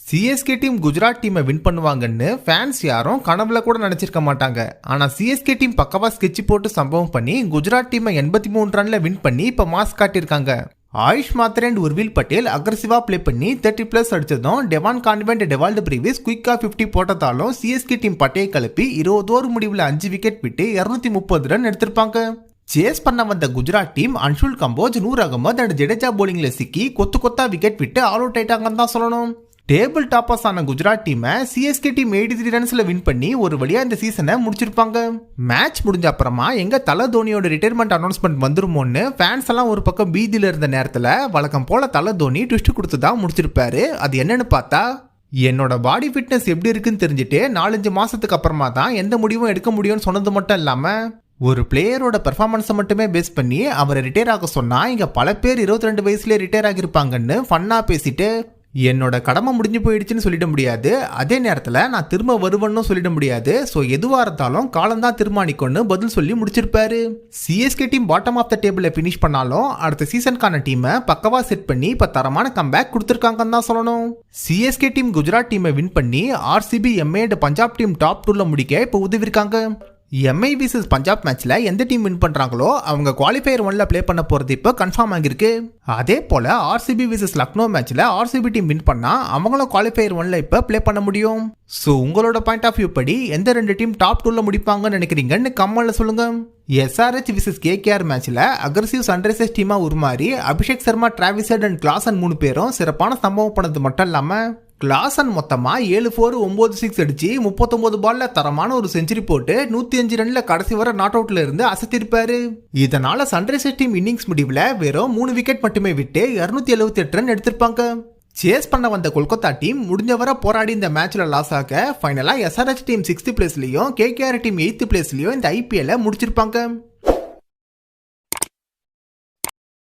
CSK team Gujarat டீமை win பண்ணுவாங்கன்னு fans யாரும் கனவுல கூட நினைச்சிருக்க மாட்டாங்க. ஆனா சிஎஸ்கே டீம் பக்கவா ஸ்கெட்ச் போட்டு சம்பவம் பண்ணி குஜராத் டீமை எண்பத்தி மூணு ரன்ல வின் பண்ணி இப்ப மாஸ் காட்டியிருக்காங்க. ஆயுஷ் மாத்ரே அண்ட் உர்வில் பட்டேல் அக்ரஸிவா ப்ளே பண்ணி தேர்ட்டி பிளஸ் அடிச்சதும் டெவான் கான்வென்ட் டெவால்டு பிரிவிஸ் குயிக்கா 50 போட்டதாலும் சிஎஸ்கே டீம் பட்டையை கலப்பி இருபது ஓவர் முடிவில் அஞ்சு விக்கெட் விட்டு இருநூத்தி முப்பது ரன் எடுத்திருப்பாங்க. சேஸ் பண்ண வந்த குஜராத் டீம் அன்ஷுல் கம்போஜ் நூர் அகமது அண்ட் ஜடேஜா போலிங்ல சிக்கி கொத்து கொத்தா விக்கெட் விட்டு ஆல் அவுட் ஆயிட்டாங்கன்னு தான் சொல்லணும். டேபிள் டாப்பர்ஸ் ஆன குஜராத் டீமை சிஎஸ்கே டீம் எயிட்டி த்ரீ ரன்ஸ்ல வின் பண்ணி ஒரு வழியா இந்த சீசனை முடிச்சிருப்பாங்க. மேட்ச் முடிஞ்ச அப்புறமா எங்க தல தோனியோட ரிட்டையர்மெண்ட் அனௌன்ஸ்மெண்ட் வந்துருமோன்னு ஃபேன்ஸ் எல்லாம் ஒரு பக்கம் பீதியில இருந்த நேரத்துல வழக்கம் போல தல தோனி ட்விஸ்ட் கொடுத்து தான் முடிச்சிருப்பாரு. அது என்னன்னு பார்த்தா என்னோட பாடி ஃபிட்னஸ் எப்படி இருக்குன்னு தெரிஞ்சுட்டு நாலஞ்சு மாசத்துக்கு அப்புறமா தான் எந்த முடிவும் எடுக்க முடியும்னு சொன்னது மட்டும் இல்லாம ஒரு பிளேயரோட பெர்ஃபார்மன்ஸை மட்டுமே பேஸ் பண்ணி அவரை ரிட்டையர் ஆக சொன்னால் இங்கே பல பேர் இருபத்தி ரெண்டு வயசுலேயே ரிட்டையர் ஆகியிருப்பாங்கன்னு ஃபன்னாக பேசிட்டு என்னோட கடமை முடிஞ்சு போயிடுச்சுன்னு சொல்லிட முடியாது. அதே நேரத்தில் நான் திரும்ப வருவேன்னு சொல்லிட முடியாது. ஸோ எதுவாக இருந்தாலும் காலம்தான் தீர்மானிக்கும்னு பதில் சொல்லி முடிச்சிருப்பாரு. CSK team bottom of the டேபிளில் ஃபினிஷ் பண்ணாலும் அடுத்த சீசனுக்கான டீமை பக்கவாக செட் பண்ணி இப்போ தரமான கம்பேக் கொடுத்துருக்காங்கன்னு தான் சொல்லணும். சிஎஸ்கே டீம் குஜராத் டீமை வின் பண்ணி ஆர்சிபி எம்ஏ பஞ்சாப் டீம் டாப் டூவில் முடிக்க இப்போ உதவிருக்காங்க எம்ஐ விசஸ் பஞ்சாப் மேட்ச்ல எந்த டீம் வின் பண்றாங்களோ அவங்க குவாலிஃபயர் ஒன்ல ப்ளே பண்ண போறது இப்போ கன்ஃபார்ம் ஆகிருக்கு அதே போல ஆர்சிபி விசஸ் லக்னோ மேட்ச்ல ஆர்சிபி டீம் வின் பண்ணா அவங்களும் குவாலிஃபயர் ஒன்ல இப்போ ப்ளே பண்ண முடியும். ஸோ உங்களோட பாயிண்ட் ஆஃப் வியூ படி எந்த ரெண்டு டீம் டாப் டூல முடிப்பாங்கன்னு நினைக்கிறீங்கன்னு கம்மல்ல சொல்லுங்க. எஸ்ஆர்ஹெச் விசஸ் கேகேஆர் மேட்ச்ல அக்ரஸிவ் சன்ரைசர்ஸ் டீமா உருமாறி Abhishek Sharma Travis Head and Klaasen மூணு பேரும் சிறப்பான சம்பவம் பண்ணது மட்டும் இல்லாமல் கிளாசன் மொத்தமாக ஏழு ஃபோர் ஒம்பது சிக்ஸ் அடிச்சு முப்பத்தொம்போது பாலில் தரமான ஒரு செஞ்சுரி போட்டு நூற்றி அஞ்சு ரனில் கடைசி வர நாட் அவுட்ல இருந்து அசத்திருப்பாரு. இதனால சன்ரைசர்ஸ் டீம் இன்னிங்ஸ் முடிவில் வெறும் மூணு விக்கெட் மட்டுமே விட்டு இரநூத்தி எழுபத்தி எட்டு ரன் எடுத்திருப்பாங்க. சேஸ் பண்ண வந்த கொல்கத்தா டீம் முடிஞ்ச வரை போராடி இந்த மேட்ச்ல லாஸ் ஆக ஃபைனலாக எஸ்ஆர்எஸ் டீம் சிக்ஸ்த் பிளேஸ்லையும் கேகேஆர் டீம் எயித்து பிளேஸ்லையும் இந்த ஐபிஎல்ல முடிச்சிருப்பாங்க.